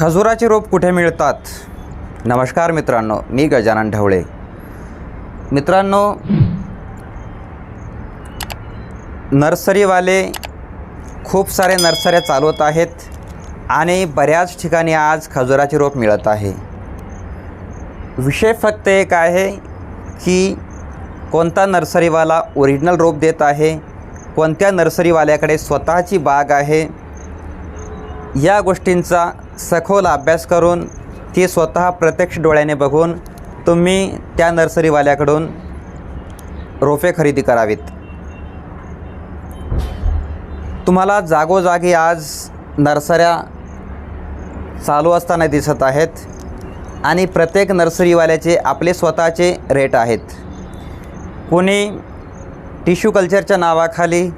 खजुराचे रोप कुठे मिळतात? नमस्कार मित्रांनो मी गजानन ढवळे. मित्रांनो नर्सरीवाले खूप सारे नर्सऱ्या चालवत आहेत आणि बऱ्याच ठिकाणी आज खजुराचे रोप मिळत आहे. विषय फक्त एक आहे की कोणता नर्सरीवाला ओरिजिनल रोप देत आहे कोणत्या नर्सरीवाल्याकडे स्वतःची बाग आहे या गोष्टींचा सखोल अभ्यास करून ती स्वतः प्रत्यक्ष डोळ्याने बघून तुम्ही त्या नर्सरीवाल्याकडून रोपे खरेदी करावीत. तुम्हाला जागोजागी आज नर्सऱ्या चालू असताना दिसत आहेत आणि प्रत्येक नर्सरीवाल्याचे आपले स्वतःचे रेट आहेत. कोणी टिश्यू कल्चरच्या नावाखाली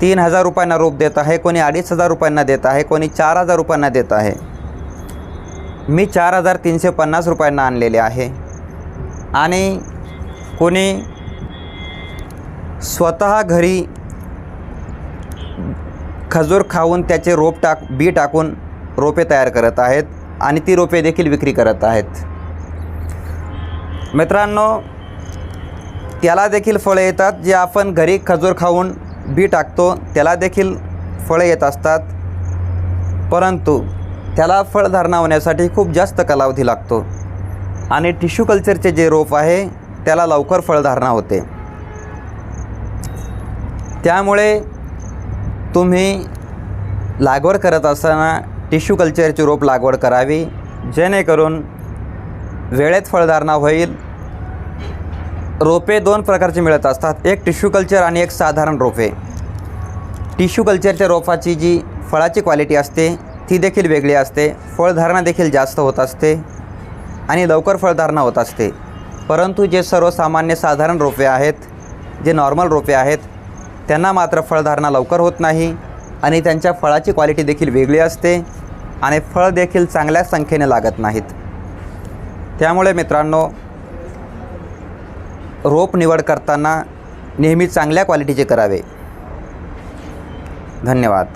तीन हजार रुपयांना रोप देत आहे कोणी अडीच हजार रुपयांना देत आहे कोणी चार हजार रुपयांना देत आहे. मी चार हजार तीनशे पन्नास रुपयांना आणलेले आहे. आणि कोणी स्वतः घरी खजूर खाऊन त्याचे रोप टाक बी टाकून रोपे तयार करत आहेत आणि ती रोपे देखील विक्री करत आहेत. मित्रांनो त्याला देखील फळं येतात जे आपण घरी खजूर खाऊन बी टाकतो त्याला देखील फळं येत असतात. परंतु त्याला फळधारणा होण्यासाठी खूप जास्त कालावधी लागतो. आणि टिश्यू कल्चरचे जे रोप आहे त्याला लवकर फळधारणा होते. त्यामुळे तुम्ही लागवड करत असताना टिश्यू कल्चरची रोप लागवड करावी. जेणेकरून वेळेत फळधारणा होईल रोपे दोन प्रकारचे मिळत असतात. एक टिश्यू कल्चर आणि एक साधारण रोपे. टिश्यू कल्चरच्या रोपाची जी फळाची क्वालिटी असते ती देखील वेगळी असते. फळधारणा देखील जास्त होत असते आणि लवकर फळधारणा होत असते. परंतु जे सर्वसामान्य साधारण रोपे आहेत जे नॉर्मल रोपे आहेत त्यांना मात्र फळधारणा लवकर होत नाही आणि त्यांच्या फळाची क्वालिटी देखील वेगळी असते आणि फळ देखील चांगल्या संख्येने लागत नाहीत. त्यामुळे मित्रांनो रोप निवड करताना नेहमी चांगल्या क्वालिटीचे करावे. धन्यवाद.